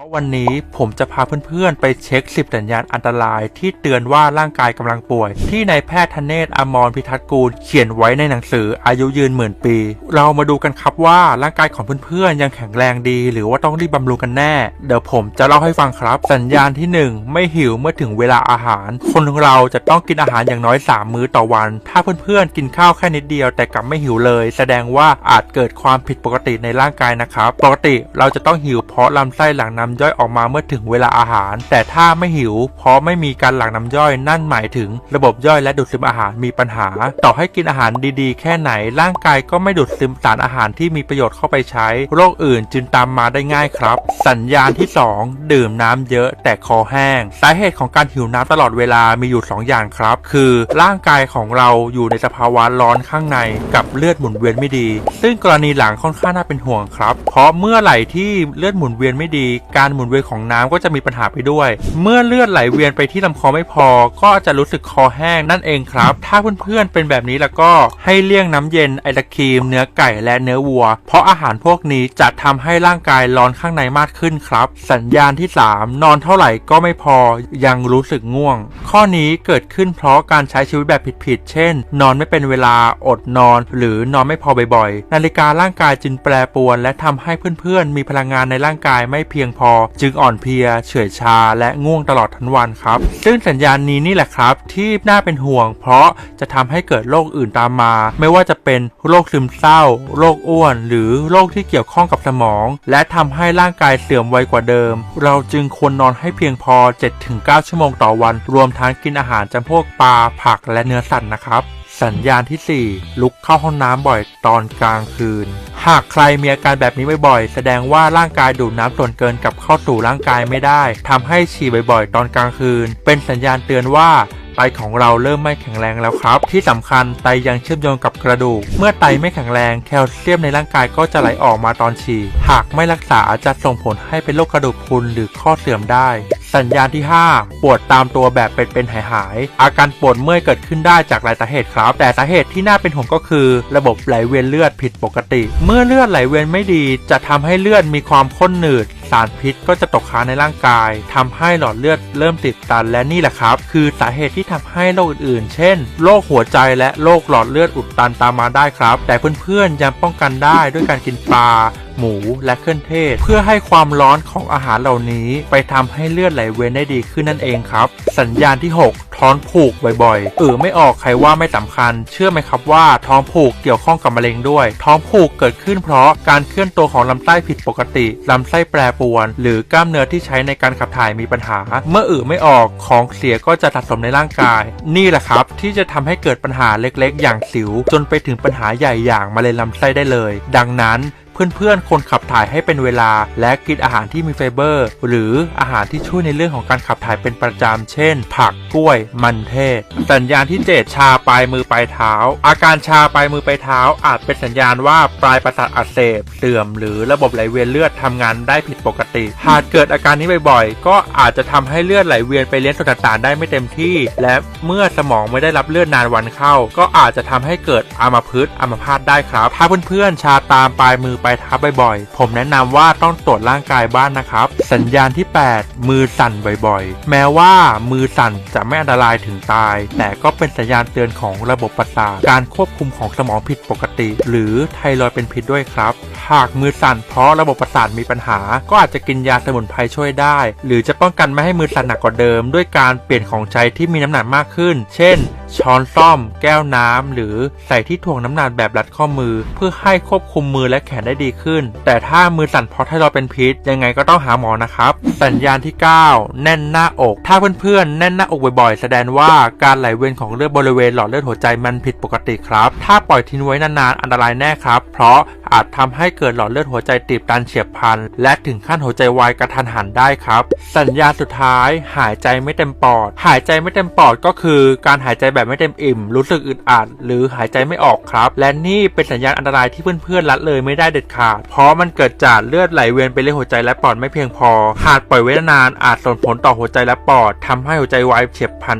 ราะวันนี้ผมจะพาเพื่อนๆ ไปเช็ค 10 สัญญาณอันตรายที่เตือนว่าร่างกายกำลังป่วย ที่นายแพทย์ธเนศอมรพิทักษ์กูลเขียนไว้ในหนังสืออายุยืนหมื่นปี เรามาดูกันครับว่าร่างกายของเพื่อนๆ ยังแข็งแรงดี หรือว่าต้องรีบบำรุงกันแน่ เดี๋ยวผมจะเล่าให้ฟังครับ สัญญาณที่ 1 ไม่หิวเมื่อถึงเวลาอาหาร คนของเราจะต้องกินอาหารอย่างน้อย 3 มื้อต่อวัน ถ้าเพื่อนๆ กินข้าวแค่นิดเดียวแต่กลับไม่หิวเลย แสดงว่าอาจเกิดความผิดปกติในร่างกายนะครับปกติเราจะต้องหิวเพราะลำไส้หลังน้ำย่อยออกมาเมื่อถึงเวลาอาหาร แต่ถ้าไม่หิว เพราะไม่มีการหลั่งน้ำย่อยนั่นหมายถึง ระบบย่อยและดูดซึมอาหารมีปัญหา ต่อให้กินอาหารดีๆ แค่ไหนร่างกายก็ไม่ดูดซึมสารอาหารที่มีประโยชน์เข้าไปใช้ โรคอื่นจึงตามมาได้ง่ายครับ สัญญาณที่ 2 ดื่มน้ำเยอะแต่คอแห้ง สาเหตุของการหิวน้ำตลอดเวลามีอยู่ 2 อย่างครับ คือร่างกายของเราอยู่ในสภาวะร้อนข้างในกับเลือดหมุนเวียนไม่ดี ซึ่งกรณีหลังค่อนข้างน่าเป็นห่วงครับ เพราะเมื่อไหร่ที่เลือดหมุนเวียนไม่ดีกการหมุนเวียนของน้ำก็จะมีปัญหาไปด้วย เมื่อเลือดไหลเวียนไปที่ลำคอไม่พอ ก็จะรู้สึกคอแห้งนั่นเองครับ ถ้าเพื่อนๆเป็นแบบนี้แล้วก็ให้เลี่ยงน้ำเย็นไอศครีม เนื้อไก่และเนื้อวัว เพราะอาหารพวกนี้จะทำให้ร่างกายร้อนข้างในมากขึ้นครับ สัญญาณที่ 3 นอนเท่าไหร่ก็ไม่พอยังรู้สึกง่วง ข้อนี้เกิดขึ้นเพราะการใช้ชีวิตแบบผิดๆเช่น นอนไม่เป็นเวลาอดนอน หรือนอนไม่พอบ่อยๆ นาฬิการ่างกายจึงแปรปรวน และทำให้เพื่อนๆ มีพลังงานในร่างกายไม่เพียงพอจึงอ่อนเพลีย เฉื่อยชา และง่วงตลอดทั้งวันครับ ซึ่งสัญญาณนี้นี่แหละครับ ที่น่าเป็นห่วง เพราะจะทำให้เกิดโรคอื่นตามมา ไม่ว่าจะเป็นโรคซึมเศร้า โรคอ้วน หรือโรคที่เกี่ยวข้องกับสมอง และทำให้ร่างกายเสื่อมไวกว่าเดิม เราจึงควรนอนให้เพียงพอ 7-9 ชั่วโมงต่อวัน รวมทั้งกินอาหารจำพวกปลา ผักและเนื้อสัตว์นะครับ สัญญาณที่ 4 ลุกเข้าห้องน้ำบ่อยตอนกลางคืน หากใครมีอาการแบบนี้บ่อยๆ แสดงว่าร่างกายดูดน้ำส่วนเกินกลับเข้าสู่ร่างกายไม่ได้ทำให้ฉี่บ่อยๆ ตอนกลางคืน เป็นสัญญาณเตือนว่าไตของเราเริ่มไม่แข็งแรงแล้วครับ ที่สำคัญไตยังเชื่อมโยงกับกระดูก เมื่อไตไม่แข็งแรงแคลเซียมในร่างกายก็จะไหลออกมาตอนฉี่ หากไม่รักษาจะส่งผลให้เป็นโรคกระดูกพรุนหรือข้อเสื่อมได้ สัญญาณที่ 5 ปวดตามตัวแบบเป็นๆหายๆอาการปวดเมื่อยเกิดขึ้นได้จากหลายสาเหตุครับ แต่สาเหตุที่น่าเป็นห่วงก็คือ ระบบไหลเวียนเลือดผิดปกติ เมื่อเลือดไหลเวียนไม่ดี จะทำให้เลือดมีความข้นหนืดสารพิษก็จะตกค้างในร่างกายทำให้หลอดเลือดเริ่มติดตันและนี่แหละครับ คือสาเหตุที่ทำให้โรคอื่นๆ เช่นโรคหัวใจและโรคหลอดเลือดอุดตันตามมาได้ครับ แต่เพื่อนๆยังป้องกันได้ด้วยการกินปลา หมูและเครื่องเทศ เพื่อให้ความร้อนของอาหารเหล่านี้ ไปทำให้เลือดไหลเวียนได้ดีขึ้นนั่นเองครับ สัญญาณที่ 6 ท้องผูกบ่อยๆเออไม่ออกใครว่าไม่สำคัญ เชื่อไหมครับว่าท้องผูกเกี่ยวข้องกับมะเร็งด้วย ท้องผูกเกิดขึ้นเพราะการเคลื่อนตัวของลำไส้ผิดปกติลำไส้แปรปรวน หรือกล้ามเนื้อที่ใช้ในการขับถ่ายมีปัญหา เมื่ออือไม่ออกของเสียก็จะสะสมในร่างกาย นี่แหละครับ ที่จะทำให้เกิดปัญหาเล็กๆ อย่างสิว จนไปถึงปัญหาใหญ่อย่างมะเร็งลำไส้ได้เลย ดังนั้น เพื่อนๆ คนขับถ่ายให้เป็นเวลา และกินอาหารที่มีไฟเบอร์ หรืออาหารที่ช่วยในเรื่องของการขับถ่ายเป็นประจำ เช่น ผักกล้วย มันเทศ สัญญาณที่ 7 ชาปลายมือปลายเท้า อาการชาปลายมือปลายเท้า อาจเป็นสัญญาณว่าปลายประสาทอักเสบเสื่อม หรือระบบไหลเวียนเลือดทำงานได้ผิดปกติ หากเกิดอาการนี้บ่อยๆ ก็อาจจะทำให้เลือดไหลเวียนไปเลี้ยงส่วนต่างๆได้ไม่เต็มที่ และเมื่อสมองไม่ได้รับเลือดนานวันเข้า ก็อาจจะทำให้เกิดอัมพฤกษ์อัมพาตได้ครับ ถ้าเพื่อนๆชาตามปลายมือปลายท้าบ่อยๆ ผมแนะนำว่าต้องตรวจร่างกายบ้านนะครับ สัญญาณที่ 8 มือสั่นบ่อยๆ แม้ว่ามือสั่นจะไม่อันตรายถึงตาย แต่ก็เป็นสัญญาณเตือนของระบบประสาทการควบคุมของสมองผิดปกติ หรือไทรอยด์เป็นพิษด้วยครับ หากมือสั่นเพราะระบบประสาทมีปัญหา ก็อาจจะกินยาสมุนไพรช่วยได้ หรือจะป้องกันไม่ให้มือสั่นหนักกว่าเดิม ด้วยการเปลี่ยนของใช้ที่มีน้ำหนักมากขึ้น เช่น ช้อนซ่อม แก้วน้ำ หรือใส่ที่ถ่วงน้ำหนักแบบรัดข้อมือ เพื่อให้ควบคุมมือและแขนได้ดีขึ้น แต่ถ้ามือสั่นเพราะไทรอยเป็นพิษ ยังไงก็ต้องหาหมอนะครับ สัญญาณที่ 9 แน่นหน้าอก ถ้าเพื่อนๆ แน่นหน้าอกบ่อยๆ แสดงว่าการไหลเวียนของเลือดบริเวณหลอดเลือดหัวใจมันผิดปกติครับ ถ้าปล่อยทิ้งไว้นานๆ อันตรายแน่ครับ เพราะ อาจทำให้เกิดหลอดเลือดหัวใจตีบตันเฉียบพลัน และถึงขั้นหัวใจวายกระทันหันได้ครับ สัญญาณสุดท้ายหายใจไม่เต็มปอด หายใจไม่เต็มปอดก็คือการหายใจแบบไม่เต็มอิ่ม รู้สึกอึดอัดหรือหายใจไม่ออกครับ และนี่เป็นสัญญาณอันตรายที่เพื่อนๆละเลยไม่ได้เด็ดขาด เพราะมันเกิดจากเลือดไหลเวียนไปเลี้ยงหัวใจและปอดไม่เพียงพอ หากปล่อยไว้นานอาจส่งผลต่อหัวใจและปอดทำให้หัวใจวายเฉียบพลัน